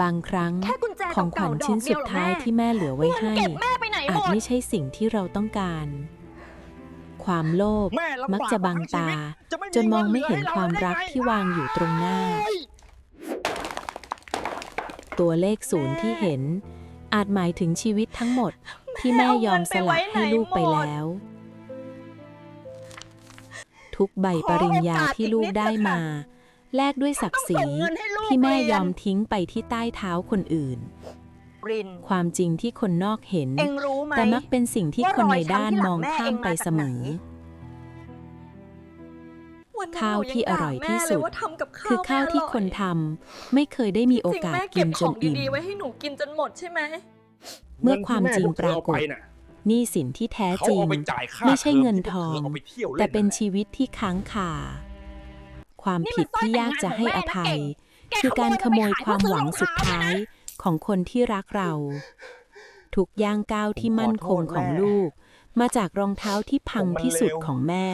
บางครั้งแค่กุญแจของขวัญเก่าๆชิ้นดอกเดีสุยวดเหรอท้ายแม่ที่แม่เหลือไว้เงินให้เก็บแม่ไปไหนอาหจมดไม่ใช่สิ่งที่เราต้องการ ความโลภแม่ลำบากมักจะบังตาทั้งชีวิตจะไม่มีจนมองไม่เห็นเงินเหลือให้เราความรักได้ไงที่วางอยู่ตรงหน้า ตัวเลขศูนย์ที่เห็น อาจหมายถึงชีวิตทั้งหมดที่แม่ยอมสละให้ลูกไปแล้ว ทุกใบปริญญาที่ลูกได้มา แลกด้วยศักดิ์ศรีต้องส่งเงินให้ลูกที่แม่เรียนยอมทิ้งไปที่ใต้เท้าคนอื่นรินความจริงที่คนนอกเห็นเอ็งรู้ไหมแต่มักเป็นสิ่งที่ว่าคนในรอยช้ำด้านที่หลัมงองแม่ข้ามเองไปมาจากเสมอไหนวันนั้นข้าวหนูที่อร่อยที่สุดงด่าแม่เลยว่าทำกับข้าวคือข้าวที่คนทำไม่เคยได้มีโอกาสจริงแม่กิเก็นบจของนอิ่มดีๆไว้ให้หนูกินจนหมดใช่ไหมเมื่อความจริงปรากฏเงินที่แม่พวเธอเอไปน่ะหนี้สินที่แท้เขาจริงเอาไปจ่ายค่าไม่ใช่ทอเงินที่ทองพวกเธเอาไปที่ยวล่แต่เป็นน่ะชีวิตที่ค้างคา ความนี่ผิดมันสร้อยที่ยากจะให้อภัยแต่งงานของแม่นะเก่งคือการขโมยความหวังแกขโมยมันไปขายสุดท้ายของคนที่รักเรา ทุกย่างก้าวที่มั่นคงของลูก มาจากรองเท้าที่พังที่สุดของแม่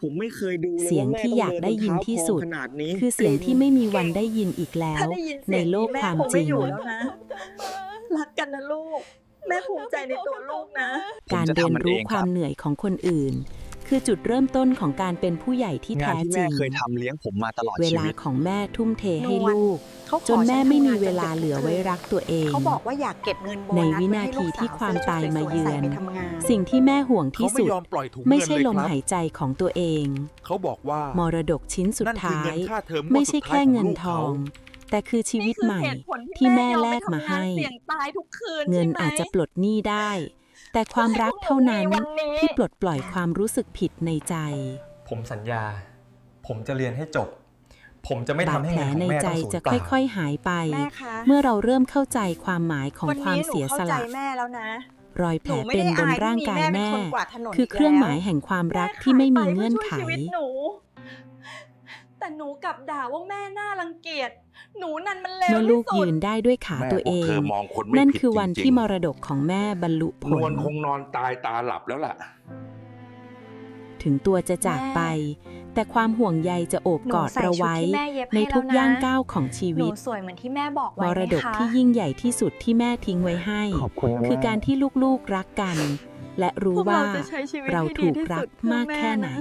ผมไม่เคยดูลเสียงว่าแม่ที่อยากได้ยินที่สุดต้องเนบนเท้าพองขนาดนี้คือเสียงที่ไม่มีวันได้ยินอีกแล้วถ้าได้ยินเสียงในโลกแม่ความคงจริไม่งอยู่แล้วนะรักกันนะลูก แม่ภูมิใจในตัวลูกนะ การเรียนรู้ความเหนื่อยของคนอื่น คือจุดเริ่มต้นของการเป็นผู้ใหญ่ที่งานแท้ที่จริแม่งเคยทำเลี้ยงผมมาตลอดเวชีลาวิตของแม่ทุ่มเทให้นวลลูกเขาขอจนแม่ไม่มีฉันทำงานเวลาเหลือไว้รักตัวเองเขาบอกว่าอยากเก็บเงินโบนัสในวินาทีที่ความตายมาเยือนไว้ให้ลูกสาวใส่ชุดสวยๆใส่ไปทำงานสิ่งที่แม่ห่วงเขาที่ไม่สุดยอมปล่อยถุงไม่เงินใช่เลยลมครับหายใจของตัวเอง เขาบอกว่ามรดกชิ้นสุดนั่นคือท้าเงิยนค่าเทอมงวดไม่ใช่สุดท้ายแค่เงินของลูกทองเขาแต่คือชีวิตนี่คือใหม่เหตุผลที่แม่ยอแลไปกมาทำงนให้เสี่ยงตายทุกคืนเงินใช่ไหมอาจจะปลดหนี้ได้ แต่ความรักเท่านั้นวันนี้ที่ปลดปล่อยความรู้สึกผิดในใจ ผมสัญญา ผมจะเรียนให้จบ ผมจะไม่บาดทำให้แผลเงินของในแม่ใจต้องสูญจะเปล่าค่อย ๆ หายไปแม่คะเมื่อเราเริ่มเข้าใจความหมายของวันความนี้หนูเสียสเข้าใจละแม่แล้วนะรอยแผหลนูไม่เป็นได้บนอายร่างกายที่มีแม่แม่เป็นคนกวาดถนนคืออีกเครื่องแล้วหมายแห่งความรักแม่ที่ไม่มีขายปเงื่อนไข แต่หนูกลับด่าว่าแม่น่ารังเกียจ หนูนั่นมันเลวเมื่อลูกที่สุดยืนได้ด้วยขาแม่ตัวพเอวกเธงอมองคนไม่นั่นผิดคือวันจริงๆที่มรดกของแม่บรรลุผนวลล คงนอนตายตาหลับแล้วล่ะ ถึงตัวจะจากไป แต่ความห่วงใยจะโอบกอดเราไว้หนูใส่ชุดที่แม่เย็บให้ในทุกแล้วนะย่างก้าวของชีหนูวิต สวยเหมือนที่แม่บอกมไว้ไหรมดกคะ ที่ยิ่งใหญ่ที่สุดที่แม่ทิ้งไว้ให้ ขอบคุณนะแม่คือการที่ลูกๆรักกัน และรู้พวกว่าเราจะใช้ชีวิตเราให้ดีถูกที่รัสุกดเพื่อมากแม่แค่ไหนนะ